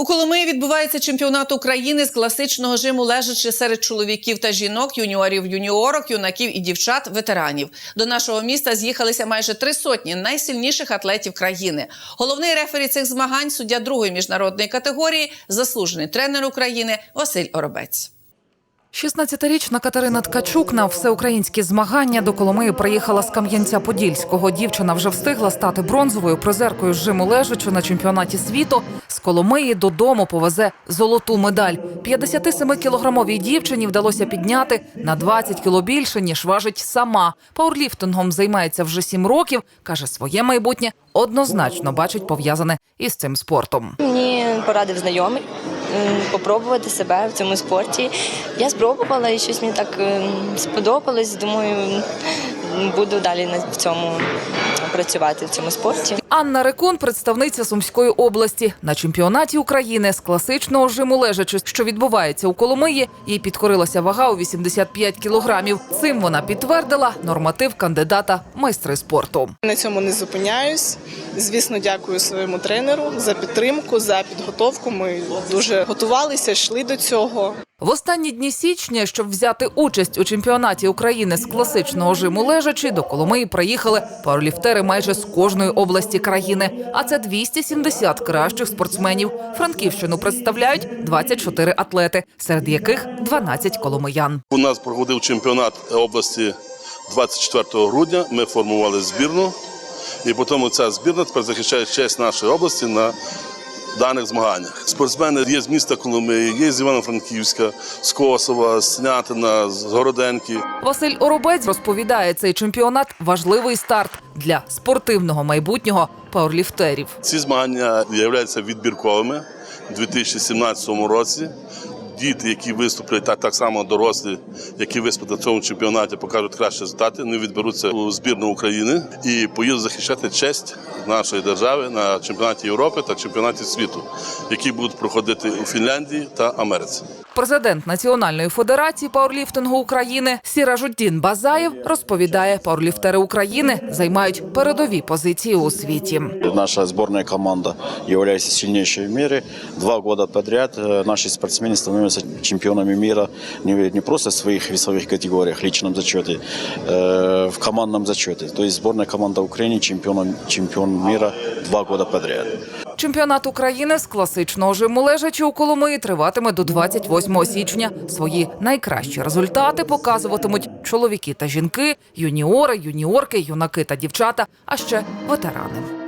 У Коломиї відбувається чемпіонат України з класичного жиму лежачи серед чоловіків та жінок, юніорів, юніорок, юнаків і дівчат, ветеранів. До нашого міста з'їхалися майже три сотні найсильніших атлетів країни. Головний рефері цих змагань суддя другої міжнародної категорії, заслужений тренер України Василь Оробець. 16-річна Катерина Ткачук на всеукраїнські змагання до Коломиї приїхала з Кам'янця-Подільського. Дівчина вже встигла стати бронзовою призеркою жиму лежачу на чемпіонаті світу. З Коломиї додому повезе золоту медаль. 57-кілограмовій дівчині вдалося підняти на 20 кіло більше, ніж важить сама. Пауерліфтингом займається вже 7 років. Каже, своє майбутнє однозначно бачить пов'язане із цим спортом. Мені порадив знайомий попробувати себе в цьому спорті. Я спробувала і щось мені так ем, сподобалось. Думаю, буду далі в цьому працювати в цьому спорті. Анна Рекун, представниця Сумської області, на чемпіонаті України з класичного жиму лежачи, що відбувається у Коломиї, їй підкорилася вага у 85 кілограмів. Цим вона підтвердила норматив кандидата майстри спорту. На цьому не зупиняюсь. Звісно, дякую своєму тренеру за підтримку, за підготовку. Ми дуже готувалися, йшли до цього. В останні дні січня, щоб взяти участь у чемпіонаті України з класичного жиму лежачи, до Коломиї приїхали пауерліфтери майже з кожної області країни. А це 270 кращих спортсменів. Франківщину представляють 24 атлети, серед яких 12 коломиян. У нас проходив чемпіонат області 24 грудня. Ми формували збірну, і потім ця збірна тепер захищає честь нашої області на даних змаганнях. Спортсмени є з міста Коломиї, є з Івано-Франківська, з Косова, з Снятина, з Городенки. Василь Оробець розповідає, цей чемпіонат важливий старт для спортивного майбутнього пауерліфтерів. Ці змагання являються відбірковими у 2017 році. Діти, які виступлять, так, так само дорослі, які виступлять на цьому чемпіонаті, покажуть кращі результати. Вони відберуться у збірну України і поїдуть захищати честь нашої держави на чемпіонаті Європи та чемпіонаті світу, які будуть проходити у Фінляндії та Америці. Президент Національної федерації пауерліфтингу України Сіражуддін Базаєв розповідає, пауерліфтери України займають передові позиції у світі. Наша сборная команда является сильнейшей в мире. Два года подряд э, наши спортсмены становятся чемпионами мира не, не просто в своих весовых категориях, личном зачете, э, в командном зачете. То есть сборная команда Украины чемпион, чемпион мира два года подряд. Чемпіонат України з класичного жиму лежачи у Коломиї триватиме до 28 січня. Свої найкращі результати показуватимуть чоловіки та жінки, юніори, юніорки, юнаки та дівчата, а ще ветерани.